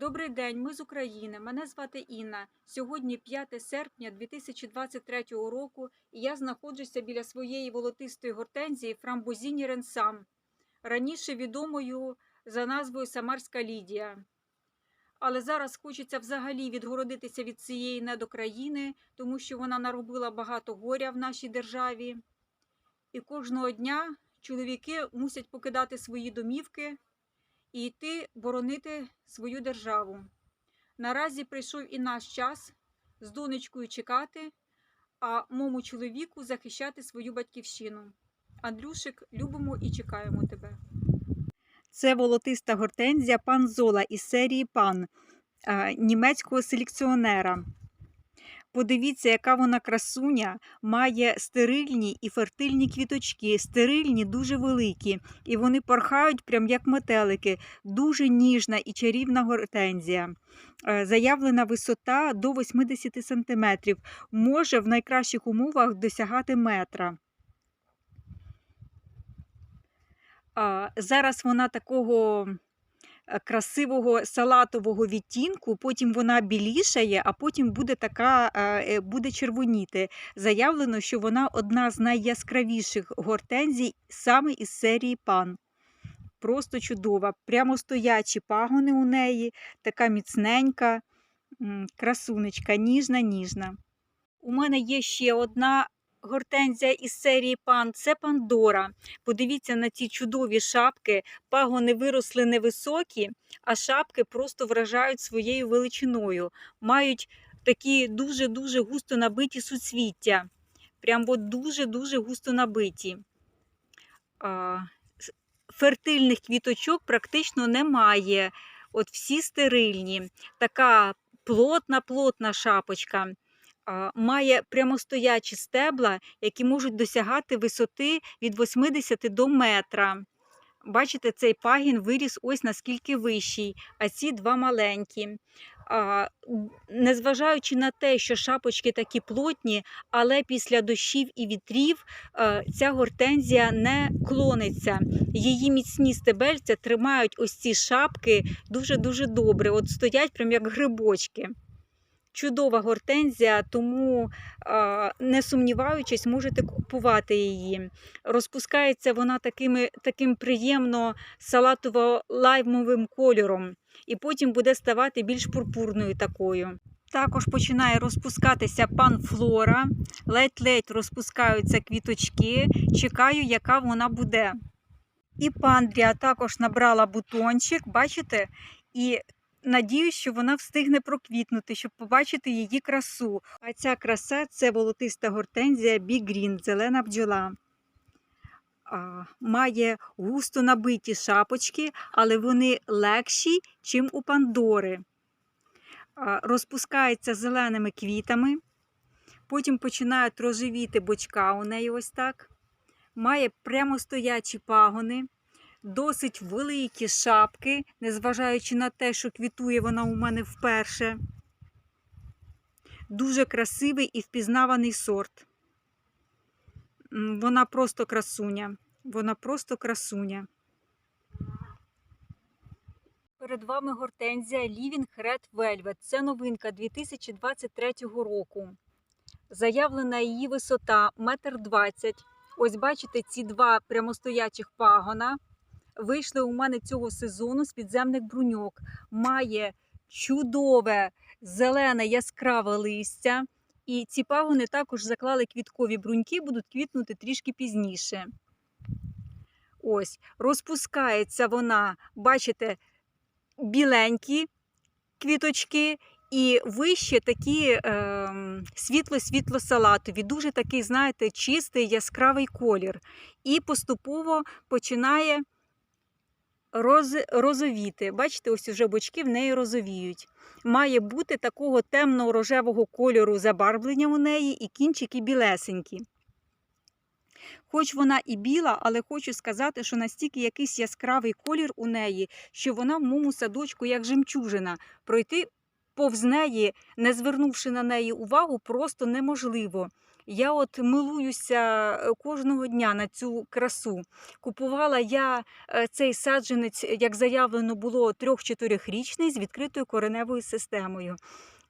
Добрий день, ми з України. Мене звати Інна. Сьогодні 5 серпня 2023 року, і я знаходжуся біля своєї волотистої гортензії Фрамбозіні Ренсам, раніше відомою за назвою Самарська Лідія. Але зараз хочеться взагалі відгородитися від цієї недокраїни, тому що вона наробила багато горя в нашій державі. І кожного дня чоловіки мусять покидати свої домівки і йти боронити свою державу. Наразі прийшов і наш час з донечкою чекати, а мому чоловіку захищати свою батьківщину. Андрюшик, любимо і чекаємо тебе. Це волотиста гортензія пан Зола із серії пан німецького селекціонера. Подивіться, яка вона красуня, має стерильні і фертильні квіточки, стерильні, дуже великі, і вони порхають прям як метелики, дуже ніжна і чарівна гортензія. Е, Заявлена висота до 80 см, може в найкращих умовах досягати метра. Зараз вона такого красивого салатового відтінку, потім вона білішає, а потім буде така е, буде червоніти. Заявлено, що вона одна з найяскравіших гортензій саме із серії пан. Просто чудова. Прямо стоячі пагони у неї, така міцненька, красунечка, ніжна, ніжна. У мене є ще одна гортензія із серії пан це Пандора. Подивіться на ці чудові шапки. Пагони виросли невисокі, а шапки просто вражають своєю величиною. Мають такі дуже-дуже густо набиті суцвіття. Прям от дуже-дуже густо набиті. Фертильних квіточок практично немає. От всі стерильні. Така плотна-плотна шапочка має прямостоячі стебла, які можуть досягати висоти від 80 до метра. Бачите, цей пагін виріс ось наскільки вищий, а ці два маленькі. Незважаючи на те, що шапочки такі плотні, але після дощів і вітрів ця гортензія не клониться. Її міцні стебельця тримають ось ці шапки дуже-дуже добре. От стоять прям як грибочки чудова гортензія, тому не сумніваючись, можете купувати її. Розпускається вона такими, таким приємно салатово-лаймовим кольором, і потім буде ставати більш пурпурною такою. Також починає розпускатися панфлора, ледь-ледь розпускаються квіточки. Чекаю, яка вона буде. І пандрія також набрала бутончик, бачите? І Надіюсь, що вона встигне проквітнути, щоб побачити її красу. А ця краса це волотиста гортензія бігрін, зелена бджола. Має густо набиті шапочки, але вони легші, чим у пандори. Розпускається зеленими квітами, потім починають рожевіти бочка у неї ось так. Має прямостоячі пагони досить великі шапки, незважаючи на те, що квітує вона у мене вперше. Дуже красивий і впізнаваний сорт. Вона просто красуня. Вона просто красуня. Перед вами гортензія Living Red Velvet. Це новинка 2023 року. Заявлена її висота 1,20 м. Ось бачите ці два прямостоячих пагона вийшли у мене цього сезону з підземних бруньок. Має чудове зелене яскраве листя. І ці пагони також заклали квіткові бруньки, будуть квітнути трішки пізніше. Ось, розпускається вона, бачите, біленькі квіточки, і вище такі е, світло-світло-салатові, дуже такий, знаєте, чистий яскравий колір. І поступово починає роз, розовіти. Бачите, ось уже бочки в неї розовіють. Має бути такого темно-рожевого кольору забарвлення у неї і кінчики білесенькі. Хоч вона і біла, але хочу сказати, що настільки якийсь яскравий колір у неї, що вона в моєму садочку як жемчужина. Пройти повз неї, не звернувши на неї увагу, просто неможливо. Я от милуюся е, кожного дня на цю красу. Купувала я е, цей саджанець, як заявлено було, 3-4-річний з відкритою кореневою системою.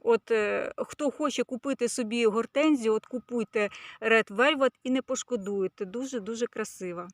От е, хто хоче купити собі гортензію, от купуйте Red Velvet і не пошкодуєте. Дуже дуже красива.